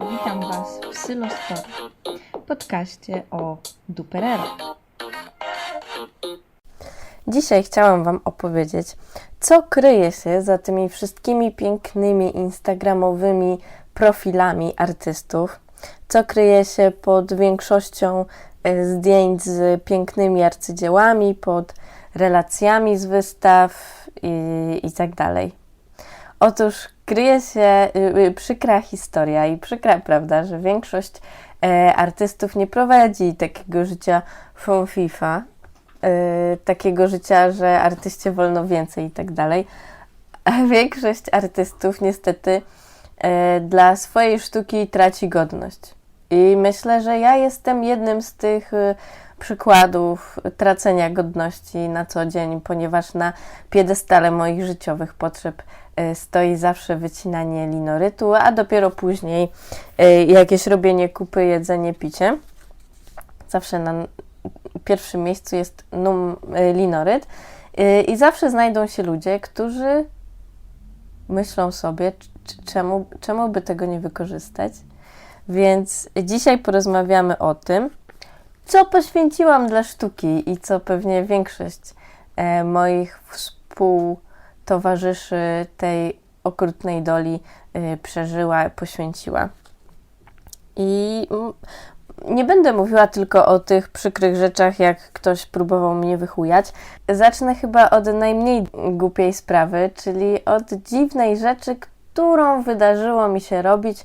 Witam Was w Sylo Story, podcaście o Duperero. Dzisiaj chciałam Wam opowiedzieć, co kryje się za tymi wszystkimi pięknymi instagramowymi profilami artystów, co kryje się pod większością e, zdjęć z pięknymi arcydziełami, pod relacjami z wystaw i, i tak dalej. Otóż kryje się y, y, przykra historia i przykra prawda, że większość e, artystów nie prowadzi takiego życia from FIFA, y, takiego życia, że artyście wolno więcej i tak dalej. A większość artystów niestety e, dla swojej sztuki traci godność. I myślę, że ja jestem jednym z tych y, przykładów tracenia godności na co dzień, ponieważ na piedestale moich życiowych potrzeb y, stoi zawsze wycinanie linorytu, a dopiero później y, jakieś robienie kupy, jedzenie, picie. Zawsze na pierwszym miejscu jest num y, linoryt i zawsze znajdą się ludzie, którzy myślą sobie, czemu, czemu by tego nie wykorzystać. Więc dzisiaj porozmawiamy o tym, co poświęciłam dla sztuki i co pewnie większość e, moich współtowarzyszy tej okrutnej doli e, przeżyła, poświęciła. I nie będę mówiła tylko o tych przykrych rzeczach, jak ktoś próbował mnie wychujać. Zacznę chyba od najmniej głupiej sprawy, czyli od dziwnej rzeczy, którą wydarzyło mi się robić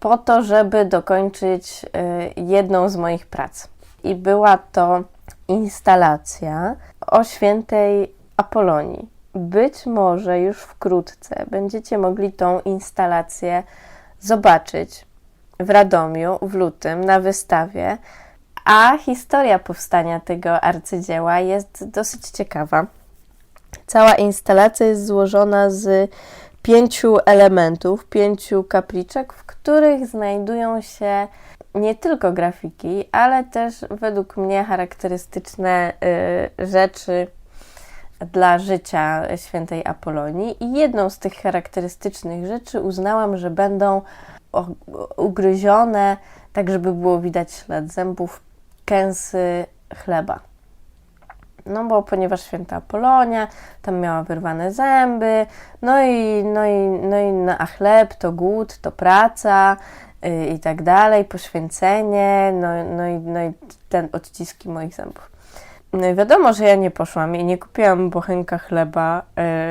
po to, żeby dokończyć e, jedną z moich prac. I była to instalacja o świętej Apolonii. Być może już wkrótce będziecie mogli tą instalację zobaczyć w Radomiu w lutym na wystawie, a historia powstania tego arcydzieła jest dosyć ciekawa. Cała instalacja jest złożona z pięciu elementów, pięciu kapliczek, w których znajdują się nie tylko grafiki, ale też według mnie charakterystyczne y, rzeczy dla życia świętej Apolonii. I jedną z tych charakterystycznych rzeczy uznałam, że będą ugryzione, tak żeby było widać ślad zębów, kęsy chleba. No bo ponieważ święta Apolonia tam miała wyrwane zęby, no i, no i, no i a chleb to głód, to praca yy, i tak dalej, poświęcenie, no, no, i, no i ten odciski moich zębów. No i wiadomo, że ja nie poszłam i nie kupiłam bochenka chleba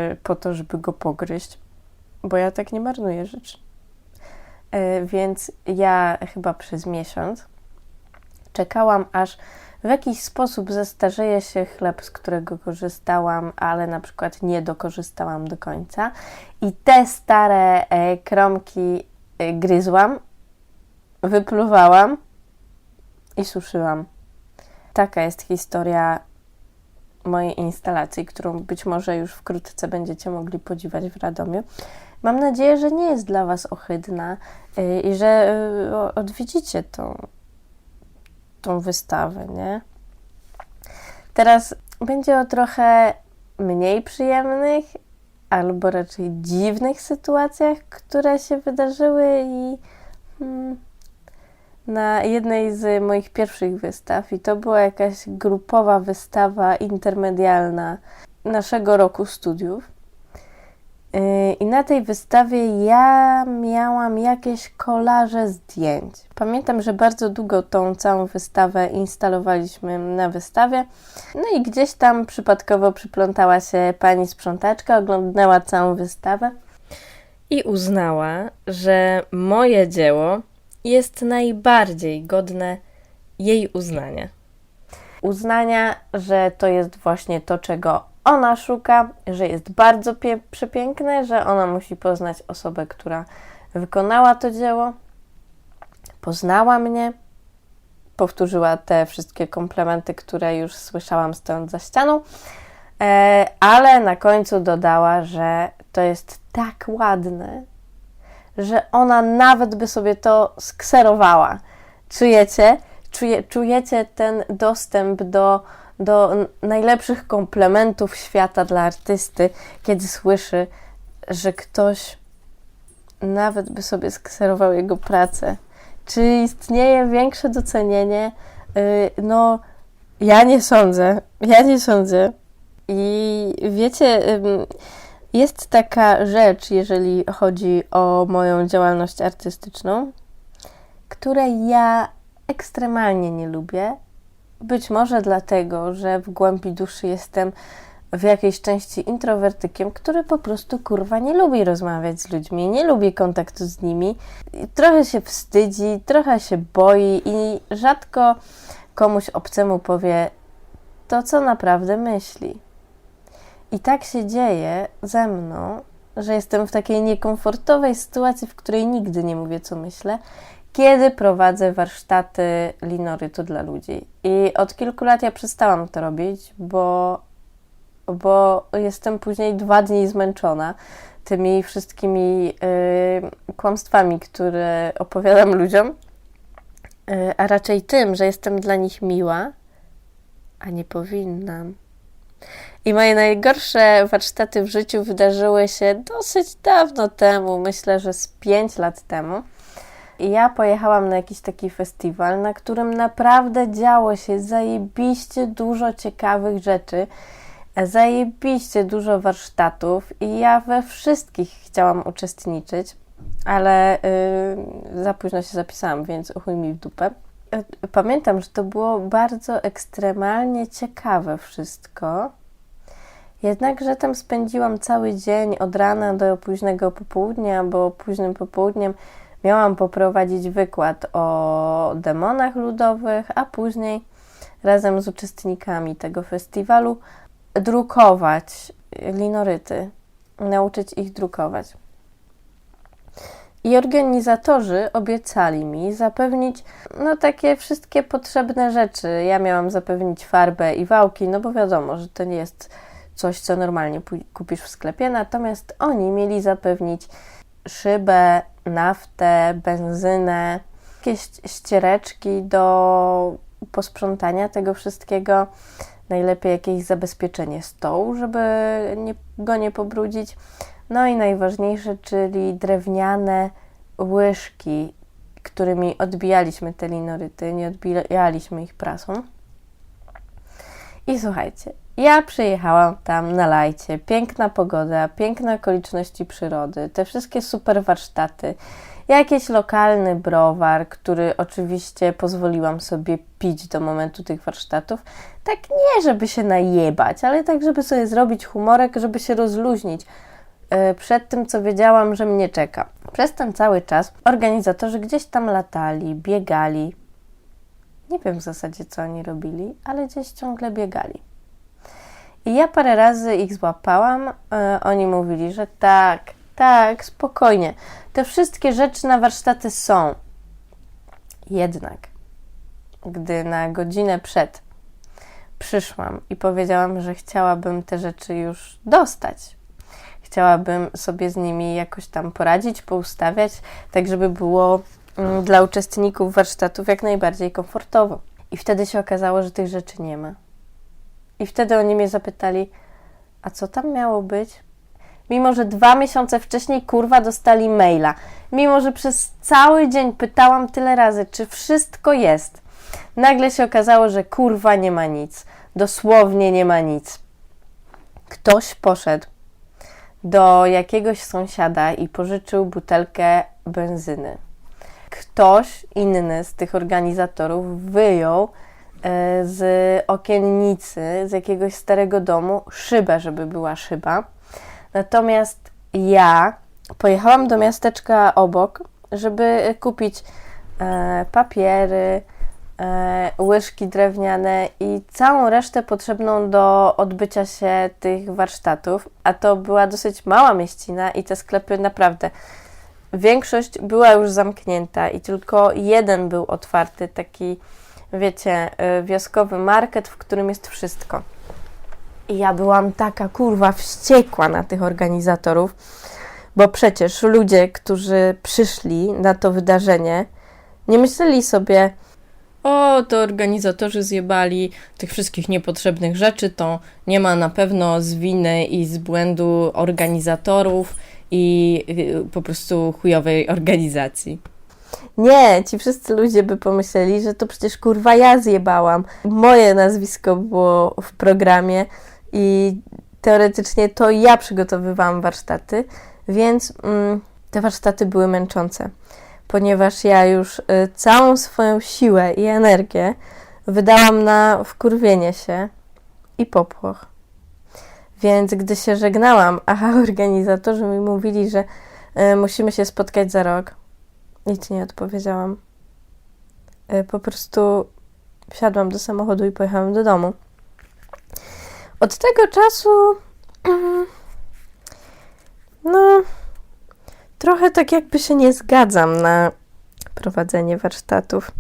yy, po to, żeby go pogryźć, bo ja tak nie marnuję rzeczy. Yy, więc ja chyba przez miesiąc czekałam, aż w jakiś sposób zestarzeje się chleb, z którego korzystałam, ale na przykład nie dokorzystałam do końca. I te stare e, kromki e, gryzłam, wypluwałam i suszyłam. Taka jest historia mojej instalacji, którą być może już wkrótce będziecie mogli podziwiać w Radomiu. Mam nadzieję, że nie jest dla Was ohydna y, i że odwiedzicie tą, tą wystawę, nie? Teraz będzie o trochę mniej przyjemnych, albo raczej dziwnych sytuacjach, które się wydarzyły i hmm, na jednej z moich pierwszych wystaw i to była jakaś grupowa wystawa intermedialna naszego roku studiów. Yy, I na tej wystawie ja miałam jakieś kolaże zdjęć. Pamiętam, że bardzo długo tą całą wystawę instalowaliśmy na wystawie. No i gdzieś tam przypadkowo przyplątała się pani sprzątaczka, oglądnęła całą wystawę i uznała, że moje dzieło jest najbardziej godne jej uznania. Uznania, że to jest właśnie to, czego ona szuka, że jest bardzo przepiękne, że ona musi poznać osobę, która wykonała to dzieło, poznała mnie, powtórzyła te wszystkie komplementy, które już słyszałam stojąc za ścianą, e, ale na końcu dodała, że to jest tak ładne, że ona nawet by sobie to skserowała. Czujecie? Czuje, czujecie ten dostęp do, do najlepszych komplementów świata dla artysty, kiedy słyszy, że ktoś nawet by sobie skserował jego pracę. Czy istnieje większe docenienie? Yy, no, ja nie sądzę. Ja nie sądzę. I wiecie, jest taka rzecz, jeżeli chodzi o moją działalność artystyczną, której ja ekstremalnie nie lubię. Być może dlatego, że w głębi duszy jestem w jakiejś części introwertykiem, który po prostu kurwa nie lubi rozmawiać z ludźmi, nie lubi kontaktu z nimi, trochę się wstydzi, trochę się boi i rzadko komuś obcemu powie to, co naprawdę myśli. I tak się dzieje ze mną, że jestem w takiej niekomfortowej sytuacji, w której nigdy nie mówię, co myślę, kiedy prowadzę warsztaty linorytu dla ludzi. I od kilku lat ja przestałam to robić, bo, bo jestem później dwa dni zmęczona tymi wszystkimi y, kłamstwami, które opowiadam ludziom, y, a raczej tym, że jestem dla nich miła, a nie powinnam. I moje najgorsze warsztaty w życiu wydarzyły się dosyć dawno temu, myślę, że z 5 lat temu. Ja pojechałam na jakiś taki festiwal, na którym naprawdę działo się zajebiście dużo ciekawych rzeczy, zajebiście dużo warsztatów i ja we wszystkich chciałam uczestniczyć, ale yy, za późno się zapisałam, więc chuj mi w dupę. Y, Pamiętam, że to było bardzo ekstremalnie ciekawe wszystko. Jednakże tam spędziłam cały dzień od rana do późnego popołudnia, bo późnym popołudniem miałam poprowadzić wykład o demonach ludowych, a później razem z uczestnikami tego festiwalu drukować linoryty, nauczyć ich drukować. I organizatorzy obiecali mi zapewnić no takie wszystkie potrzebne rzeczy. Ja miałam zapewnić farbę i wałki, no bo wiadomo, że to nie jest coś, co normalnie kupisz w sklepie, natomiast oni mieli zapewnić szybę, naftę, benzynę, jakieś ściereczki do posprzątania tego wszystkiego, najlepiej jakieś zabezpieczenie stołu, żeby nie, go nie pobrudzić. No i najważniejsze, czyli drewniane łyżki, którymi odbijaliśmy te linoryty, nie odbijaliśmy ich prasą. I słuchajcie, ja przyjechałam tam na lajcie, piękna pogoda, piękne okoliczności przyrody, te wszystkie super warsztaty, jakiś lokalny browar, który oczywiście pozwoliłam sobie pić do momentu tych warsztatów. Tak nie, żeby się najebać, ale tak, żeby sobie zrobić humorek, żeby się rozluźnić przed tym, co wiedziałam, że mnie czeka. Przez ten cały czas organizatorzy gdzieś tam latali, biegali. Nie wiem w zasadzie, co oni robili, ale gdzieś ciągle biegali. I ja parę razy ich złapałam. Oni mówili, że tak, tak, spokojnie. Te wszystkie rzeczy na warsztaty są. Jednak, gdy na godzinę przed przyszłam i powiedziałam, że chciałabym te rzeczy już dostać, chciałabym sobie z nimi jakoś tam poradzić, poustawiać, tak żeby było mm, dla uczestników warsztatów jak najbardziej komfortowo. I wtedy się okazało, że tych rzeczy nie ma. I wtedy oni mnie zapytali, a co tam miało być? Mimo, że dwa miesiące wcześniej kurwa dostali maila. Mimo, że przez cały dzień pytałam tyle razy, czy wszystko jest. Nagle się okazało, że kurwa nie ma nic. Dosłownie nie ma nic. Ktoś poszedł do jakiegoś sąsiada i pożyczył butelkę benzyny. Ktoś inny z tych organizatorów wyjął z okiennicy z jakiegoś starego domu szybę, żeby była szyba. Natomiast ja pojechałam do miasteczka obok, żeby kupić e, papiery, e, łyżki drewniane i całą resztę potrzebną do odbycia się tych warsztatów. A to była dosyć mała mieścina i te sklepy naprawdę. Większość była już zamknięta i tylko jeden był otwarty, taki, wiecie, e, wioskowy market, w którym jest wszystko. I ja byłam taka kurwa wściekła na tych organizatorów, bo przecież ludzie, którzy przyszli na to wydarzenie, nie myśleli sobie, o, to organizatorzy zjebali tych wszystkich niepotrzebnych rzeczy, to nie ma na pewno z winy i z błędu organizatorów i y, po prostu chujowej organizacji. Nie, ci wszyscy ludzie by pomyśleli, że to przecież kurwa ja zjebałam. Moje nazwisko było w programie i teoretycznie to ja przygotowywałam warsztaty, więc mm, te warsztaty były męczące, ponieważ ja już y, całą swoją siłę i energię wydałam na wkurwienie się i popłoch. Więc gdy się żegnałam, a organizatorzy mi mówili, że y, musimy się spotkać za rok, nic nie odpowiedziałam. Y, po prostu wsiadłam do samochodu i pojechałam do domu. Od tego czasu, mm, no, trochę tak jakby się nie zgadzam na prowadzenie warsztatów.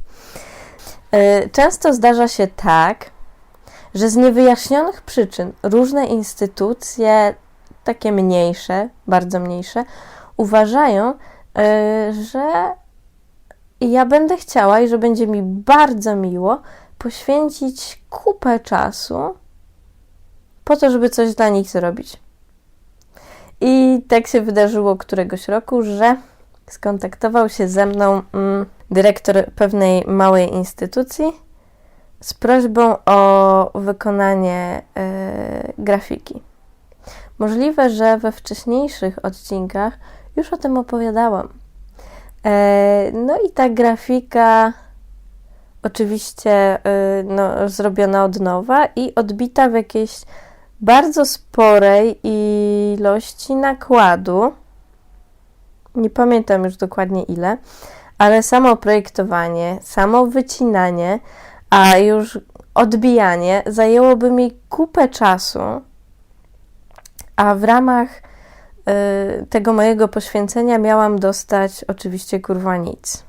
Y, Często zdarza się tak, że z niewyjaśnionych przyczyn różne instytucje, takie mniejsze, bardzo mniejsze, uważają, że ja będę chciała i że będzie mi bardzo miło poświęcić kupę czasu po to, żeby coś dla nich zrobić. I tak się wydarzyło któregoś roku, że skontaktował się ze mną mm, dyrektor pewnej małej instytucji z prośbą o wykonanie e, grafiki. Możliwe, że we wcześniejszych odcinkach już o tym opowiadałam. E, no i ta grafika oczywiście e, no, zrobiona od nowa i odbita w jakiejś bardzo sporej ilości nakładu. Nie pamiętam już dokładnie ile, ale samo projektowanie, samo wycinanie, a już odbijanie zajęłoby mi kupę czasu, a w ramach tego mojego poświęcenia miałam dostać oczywiście kurwa nic.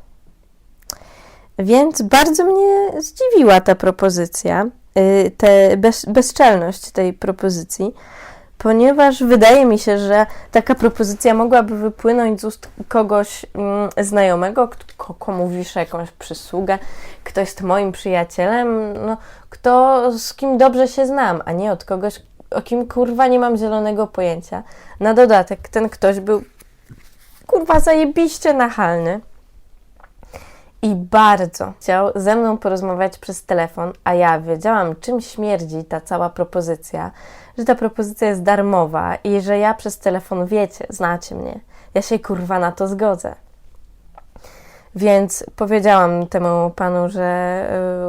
Więc bardzo mnie zdziwiła ta propozycja, y, te bez, bezczelność tej propozycji, ponieważ wydaje mi się, że taka propozycja mogłaby wypłynąć z ust kogoś mm, znajomego, komu wiszę jakąś przysługę, kto jest moim przyjacielem, no, kto z kim dobrze się znam, a nie od kogoś, o kim kurwa nie mam zielonego pojęcia. Na dodatek ten ktoś był kurwa zajebiście nachalny i bardzo chciał ze mną porozmawiać przez telefon, a ja wiedziałam, czym śmierdzi ta cała propozycja, że ta propozycja jest darmowa i że ja przez telefon wiecie, znacie mnie. Ja się kurwa na to zgodzę. Więc powiedziałam temu panu, że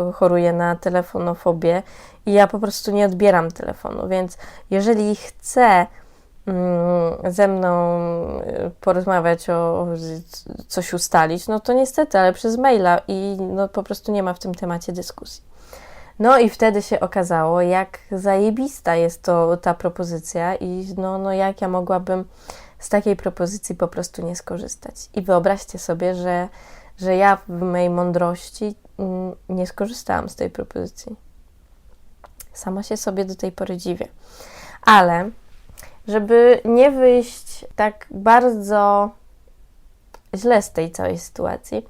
y, choruję na telefonofobię i ja po prostu nie odbieram telefonu. Więc jeżeli chce mm, ze mną y, porozmawiać o coś ustalić, no to niestety, ale przez maila i no po prostu nie ma w tym temacie dyskusji. No i wtedy się okazało, jak zajebista jest to ta propozycja i no, no jak ja mogłabym z takiej propozycji po prostu nie skorzystać. I wyobraźcie sobie, że, że ja w mojej mądrości mm, nie skorzystałam z tej propozycji. Sama się sobie do tej pory dziwię. Ale żeby nie wyjść tak bardzo źle z tej całej sytuacji,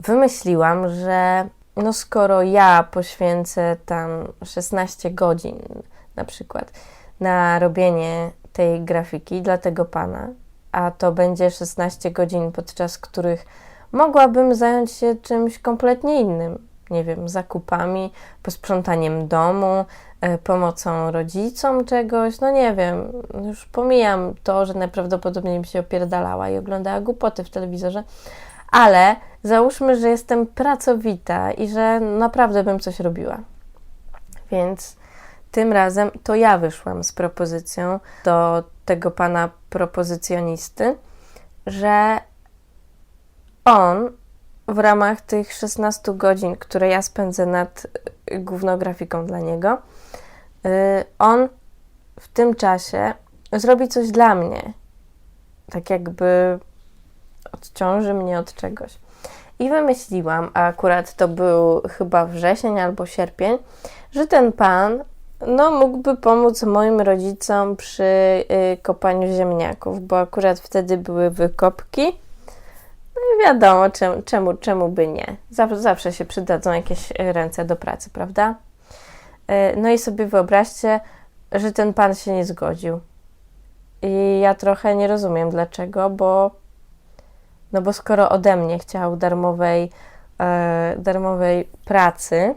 wymyśliłam, że no skoro ja poświęcę tam 16 godzin na przykład na robienie tej grafiki dla tego pana, a to będzie 16 godzin, podczas których mogłabym zająć się czymś kompletnie innym. Nie wiem, zakupami, posprzątaniem domu, e, pomocą rodzicom czegoś, no nie wiem, już pomijam to, że najprawdopodobniej mi się opierdalała i oglądała głupoty w telewizorze, ale załóżmy, że jestem pracowita i że naprawdę bym coś robiła. Więc tym razem to ja wyszłam z propozycją do tego pana propozycjonisty, że on w ramach tych 16 godzin, które ja spędzę nad główną grafiką dla niego, y, on w tym czasie zrobi coś dla mnie. Tak jakby odciąży mnie od czegoś. I wymyśliłam, a akurat to był chyba wrzesień albo sierpień, że ten pan no, mógłby pomóc moim rodzicom przy y, kopaniu ziemniaków, bo akurat wtedy były wykopki. No i wiadomo, czemu, czemu, czemu by nie. Zawsze, zawsze się przydadzą jakieś ręce do pracy, prawda? Y, no i sobie wyobraźcie, że ten pan się nie zgodził. I ja trochę nie rozumiem dlaczego, bo no bo skoro ode mnie chciał darmowej, e, darmowej pracy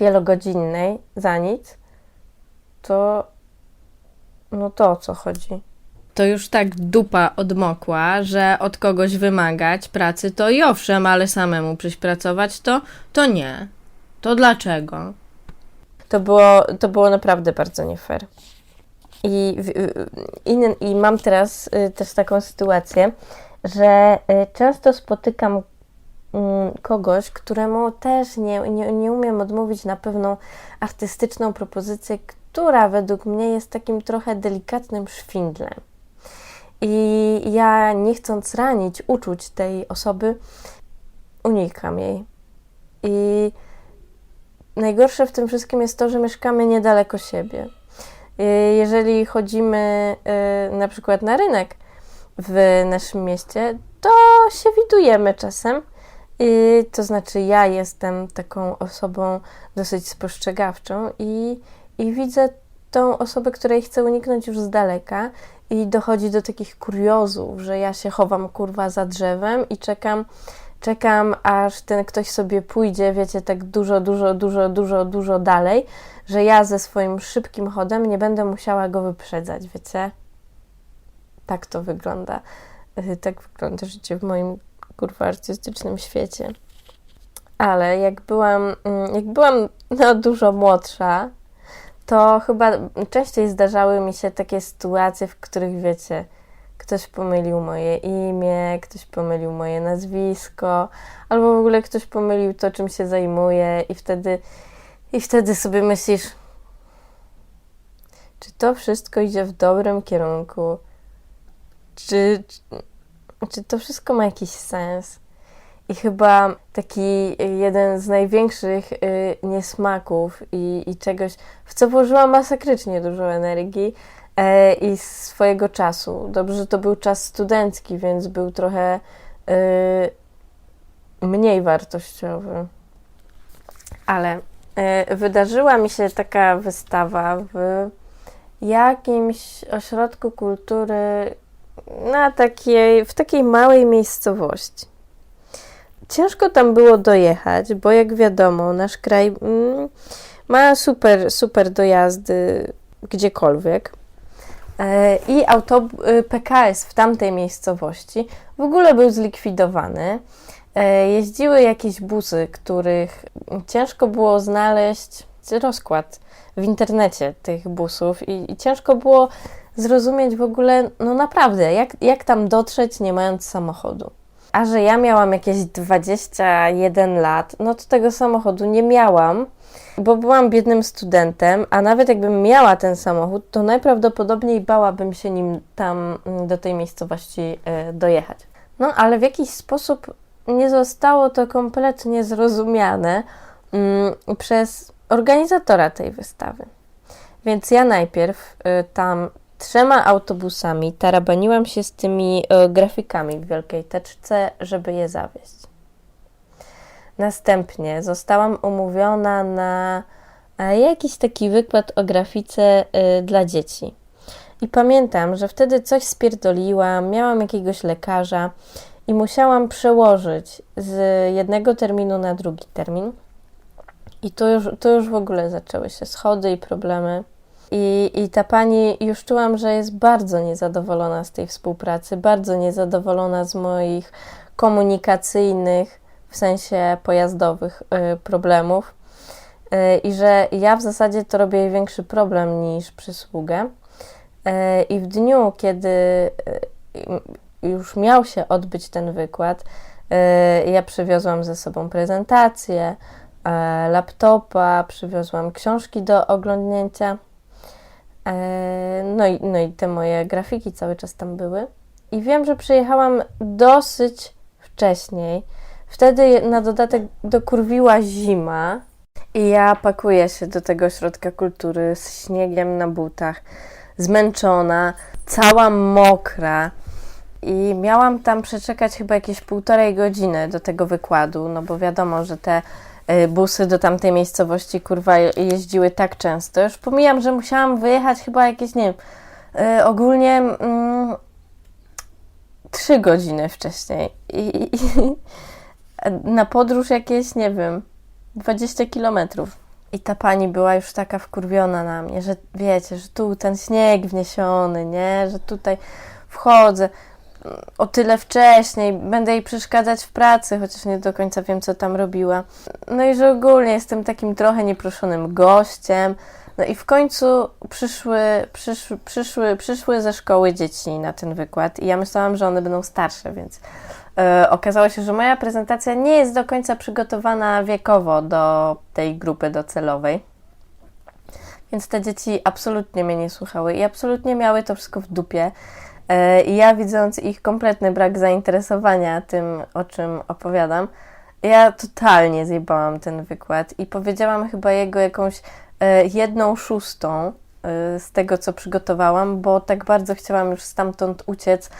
wielogodzinnej za nic, to no to o co chodzi? To już tak dupa odmokła, że od kogoś wymagać pracy to i owszem, ale samemu przyjść pracować to, to nie. To dlaczego? To było, to było naprawdę bardzo nie fair. I, inny, I mam teraz y, też taką sytuację, że y, często spotykam mm, kogoś, któremu też nie, nie, nie umiem odmówić na pewną artystyczną propozycję, która według mnie jest takim trochę delikatnym szwindlem. I ja nie chcąc ranić uczuć tej osoby, unikam jej. I Najgorsze w tym wszystkim jest to, że mieszkamy niedaleko siebie. Jeżeli chodzimy y, na przykład na rynek w naszym mieście, to się widujemy czasem. Y, To znaczy, ja jestem taką osobą dosyć spostrzegawczą i, i widzę tą osobę, której chcę uniknąć już z daleka, i dochodzi do takich kuriozów, że ja się chowam kurwa za drzewem i czekam czekam, aż ten ktoś sobie pójdzie, wiecie, tak dużo, dużo, dużo, dużo, dużo dalej, że ja ze swoim szybkim chodem nie będę musiała go wyprzedzać, wiecie? Tak to wygląda. Y, Tak wygląda życie w moim kurwa artystycznym świecie. Ale jak byłam, mm, jak byłam no, dużo młodsza, to chyba częściej zdarzały mi się takie sytuacje, w których wiecie, ktoś pomylił moje imię, ktoś pomylił moje nazwisko, albo w ogóle ktoś pomylił to, czym się zajmuje, i wtedy, i wtedy sobie myślisz, czy to wszystko idzie w dobrym kierunku? Czy, czy, czy to wszystko ma jakiś sens? I chyba taki jeden z największych y, niesmaków i, i czegoś, w co włożyłam masakrycznie dużo energii, e, i swojego czasu. Dobrze, że to był czas studencki, więc był trochę y, mniej wartościowy. Ale y, wydarzyła mi się taka wystawa w jakimś ośrodku kultury na takiej, w takiej małej miejscowości. Ciężko tam było dojechać, bo jak wiadomo, nasz kraj mm, ma super, super dojazdy gdziekolwiek. E, I autobus PKS w tamtej miejscowości w ogóle był zlikwidowany. E, Jeździły jakieś busy, których ciężko było znaleźć rozkład w internecie tych busów i, i ciężko było zrozumieć w ogóle, no naprawdę, jak, jak tam dotrzeć nie mając samochodu. A że ja miałam jakieś 21 lat, no to tego samochodu nie miałam, bo byłam biednym studentem, a nawet jakbym miała ten samochód, to najprawdopodobniej bałabym się nim tam mm, do tej miejscowości e, dojechać. No ale w jakiś sposób nie zostało to kompletnie zrozumiane mm, przez organizatora tej wystawy. Więc ja najpierw y, tam trzema autobusami tarabaniłam się z tymi y, grafikami w wielkiej teczce, żeby je zawieźć. Następnie zostałam umówiona na e, jakiś taki wykład o grafice y, dla dzieci. I pamiętam, że wtedy coś spierdoliłam, miałam jakiegoś lekarza i musiałam przełożyć z jednego terminu na drugi termin. I to już, to już w ogóle zaczęły się schody i problemy. I, I ta pani już czułam, że jest bardzo niezadowolona z tej współpracy, bardzo niezadowolona z moich komunikacyjnych, w sensie pojazdowych y, problemów. Y, I że ja w zasadzie to robię jej większy problem niż przysługę. Y, I w dniu, kiedy już miał się odbyć ten wykład, ja przywiozłam ze sobą prezentację, laptopa, przywiozłam książki do oglądnięcia. E, No i, no i te moje grafiki cały czas tam były. I wiem, że przyjechałam dosyć wcześniej. Wtedy na dodatek dokurwiła zima. I ja pakuję się do tego ośrodka kultury z śniegiem na butach, zmęczona, cała mokra. I miałam tam przeczekać chyba jakieś półtorej godziny do tego wykładu, no bo wiadomo, że te busy do tamtej miejscowości kurwa jeździły tak często. Już pomijam, że musiałam wyjechać chyba jakieś, nie wiem, E, ogólnie mm, trzy godziny wcześniej. I, i, na podróż jakieś, nie wiem, 20 kilometrów. I ta pani była już taka wkurwiona na mnie, że wiecie, że tu ten śnieg wniesiony, nie, że tutaj wchodzę o tyle wcześniej, będę jej przeszkadzać w pracy, chociaż nie do końca wiem, co tam robiła. No i że ogólnie jestem takim trochę nieproszonym gościem. No i w końcu przyszły, przyszły, przyszły, przyszły ze szkoły dzieci na ten wykład i ja myślałam, że one będą starsze, więc e, okazało się, że moja prezentacja nie jest do końca przygotowana wiekowo do tej grupy docelowej. Więc te dzieci absolutnie mnie nie słuchały i absolutnie miały to wszystko w dupie. E, I ja widząc ich kompletny brak zainteresowania tym, o czym opowiadam, ja totalnie zjebałam ten wykład i powiedziałam chyba jego jakąś e, jedną szóstą e, z tego, co przygotowałam, bo tak bardzo chciałam już stamtąd uciec,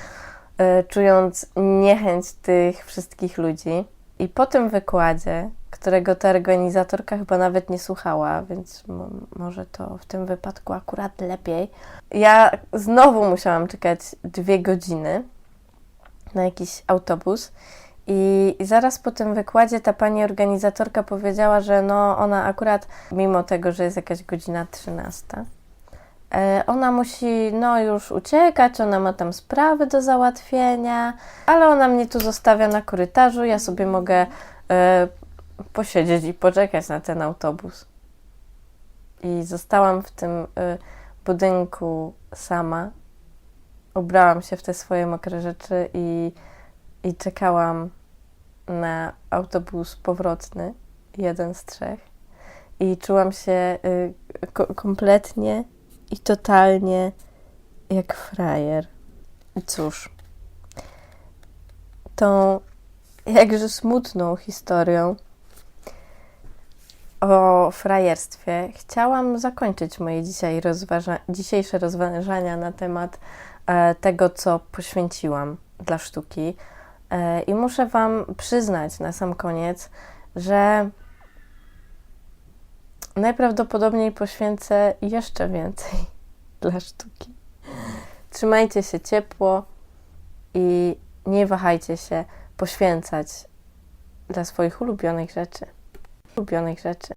czując niechęć tych wszystkich ludzi. I po tym wykładzie, którego ta organizatorka chyba nawet nie słuchała, więc mo- może to w tym wypadku akurat lepiej. Ja znowu musiałam czekać dwie godziny na jakiś autobus. I, zaraz po tym wykładzie ta pani organizatorka powiedziała, że no ona akurat, mimo tego, że jest jakaś godzina 13, e, ona musi no już uciekać, ona ma tam sprawy do załatwienia, ale ona mnie tu zostawia na korytarzu, ja sobie mogę e, posiedzieć i poczekać na ten autobus. I zostałam w tym y, budynku sama. Ubrałam się w te swoje mokre rzeczy i, i czekałam na autobus powrotny, jeden z trzech. I czułam się y, ko- kompletnie i totalnie jak frajer. Cóż, tą jakże smutną historią o frajerstwie chciałam zakończyć moje dzisiaj rozważa- dzisiejsze rozważania na temat e, tego, co poświęciłam dla sztuki. E, I muszę Wam przyznać na sam koniec, że najprawdopodobniej poświęcę jeszcze więcej dla sztuki. Trzymajcie się ciepło i nie wahajcie się poświęcać dla swoich ulubionych rzeczy ulubionych rzeczy.